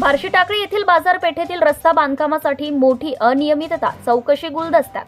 बार्शी टाकळी येथील बाजारपेठेतील रस्ता बांधकामासाठी मोठी अनियमितता चौकशी गुलदस्त्यात.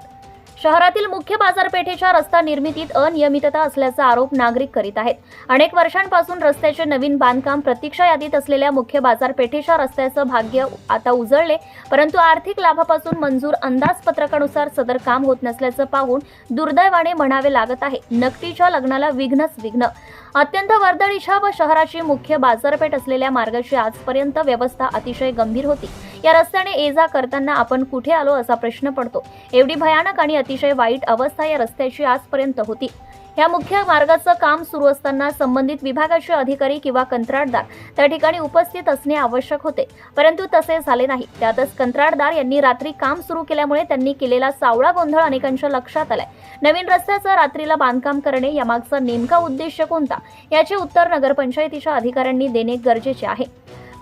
शहरातील मुख्य बाजारपेठेच्या रस्ता निर्मितीत अनियमितता असल्याचा आरोप नागरिक करीत आहेत. अनेक वर्षांपासून रस्त्याचे नवीन बांधकाम प्रतीक्षा यादीत असलेल्या मुख्य बाजारपेठेच्या रस्त्याचं भाग्य आता उजळले परंतु आर्थिक लाभापासून मंजूर अंदाजपत्रकानुसार सदर काम होत नसल्याचं पाहून दुर्दैवाने म्हणावे लागत आहे. नक्तीच्या लग्नाला विघ्नच विघ्न. अत्यंत वर्दळीच्या व शहराची मुख्य बाजारपेठ असलेल्या मार्गाची आजपर्यंत व्यवस्था अतिशय गंभीर होती. या रस्त्याने ये जा करताना आपण कुठे आलो असा प्रश्न पडतो. एवढी भयानक आणि अतिशय वाईट अवस्था या रस्त्याची आजपर्यंत होती. या मुख्य मार्गाचं काम सुरू असताना संबंधित विभागाचे अधिकारी किंवा कंत्राटदार त्या ठिकाणी उपस्थित असणे आवश्यक होते. परंतु तसे झाले नाही. त्यातच कंत्राटदार यांनी रात्री काम सुरू केल्यामुळे त्यांनी केलेला सावळा गोंधळ अनेकांच्या लक्षात आलाय. नवीन रस्त्याचं रात्रीला बांधकाम करणे यामागचा नेमका उद्देश कोणता? याचे उत्तर नगरपंचायतीच्या अधिकाऱ्यांनी देणे गरजेचे आहे.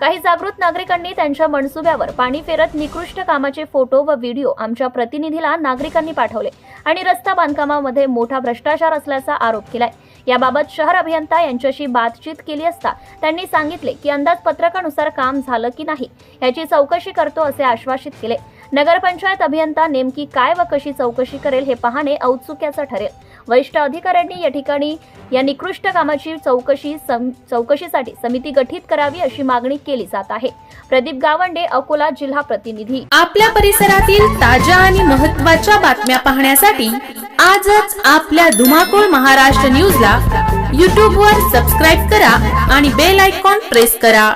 काही जागृत नागरिकांनी त्यांच्या मनसुब्यावर पाणी फेरत निकृष्ट कामाचे फोटो व व्हिडिओ आमच्या प्रतिनिधीला नागरिकांनी पाठवले आणि रस्ता बांधकामामध्ये मोठा भ्रष्टाचार असल्याचा आरोप केलाय. याबाबत शहर अभियंता यांच्याशी बातचीत केली असता त्यांनी सांगितले की अंदाजपत्रकानुसार काम झालं की नाही याची चौकशी करतो असे आश्वासित केले. नगरपंचायत अभियंता नेमकी काय व कशी चौकशी करेल हे पाहणे औत्सुक्याचं ठरेल. वरिष्ठ अधिकाऱ्यांनी या ठिकाणी या निकृष्ट कामाची चौकशी सम- चौकशीसाठी समिती गठीत करावी अशी मागणी केली जात आहे. प्रदीप गावंडे अकोला जिल्हा प्रतिनिधी. आपल्या परिसरातील ताज्या आणि महत्त्वाच्या बातम्या पाहण्यासाठी आजच आपल्या धुमाकूळ महाराष्ट्र न्यूजला यूट्यूबवर सबस्क्राईब करा आणि बेल आयकॉन प्रेस करा.